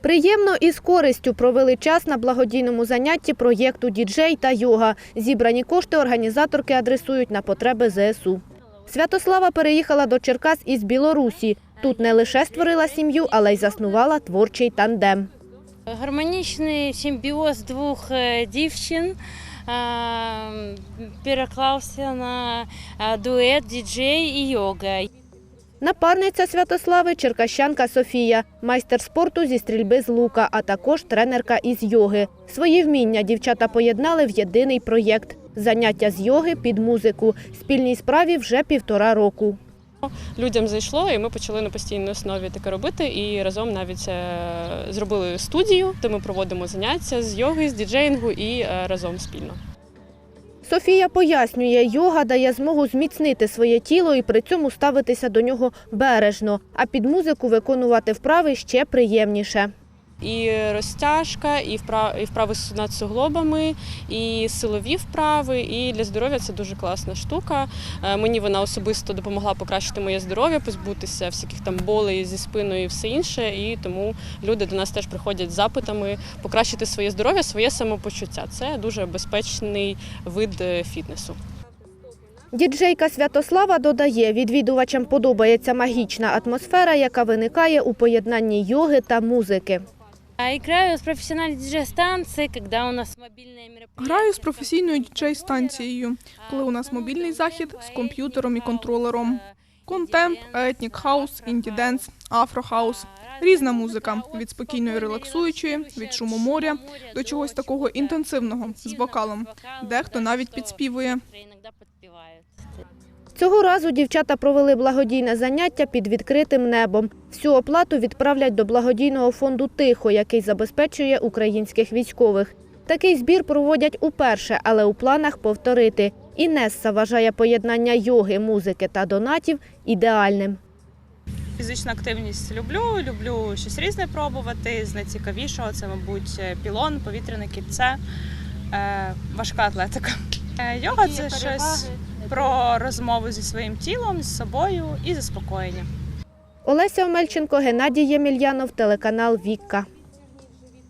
Приємно і з користю провели час на благодійному занятті проєкту «Діджей та йога. Зібрані кошти організаторки адресують на потреби ЗСУ. Святослава переїхала до Черкас із Білорусі. Тут не лише створила сім'ю, але й заснувала творчий тандем. Гармонічний симбіоз двох е, дівчин е, переклався на е, дует діджей і йога. Напарниця Святослави – черкащанка Софія, майстер спорту зі стрільби з лука, а також тренерка із йоги. Свої вміння дівчата поєднали в єдиний проєкт – заняття з йоги під музику. Спільній справі вже півтора року. людям зайшло, і ми почали на постійній основі таке робити. І разом навіть е, зробили студію, де ми проводимо заняття з йоги, з діджеїнгу і е, разом спільно. Софія пояснює, йога дає змогу зміцнити своє тіло і при цьому ставитися до нього бережно, а під музику виконувати вправи ще приємніше. І розтяжка, і вправи, над суглобами, і силові вправи. І для здоров'я це дуже класна штука. Е, Мені вона особисто допомогла покращити моє здоров'я, позбутися всяких там болей зі спиною і все інше. І тому люди до нас теж приходять з запитами покращити своє здоров'я, своє самопочуття. Це дуже безпечний вид е, фітнесу. Діджейка Святослава додає, відвідувачам подобається магічна атмосфера, яка виникає у поєднанні йоги та музики. А играю с профессиональной диджей-станции, когда у нас мобильное мероприятие. Граю з професійною діджей-станцією, коли у нас мобільний захід з комп'ютером і контролером. Контемп, етнік хаус, інді денс, афрохаус. Різна музика від спокійної релаксуючої, від шуму моря до чогось такого інтенсивного з вокалом. Дехто навіть підспівує. Иногда. Цього разу дівчата провели благодійне заняття під відкритим небом. Всю оплату відправлять до благодійного фонду Тихо, який забезпечує українських військових. Такий збір проводять уперше, але у планах повторити. Інесса вважає поєднання йоги, музики та донатів ідеальним. Фізичну активність люблю, люблю щось різне пробувати. З найцікавішого це, мабуть, пілон, повітряне кільце, е, важка атлетика. Е, йога це щось про розмову зі своїм тілом, з собою і заспокоєння. Олеся Омельченко, Геннадій Ємельянов, телеканал Вікка.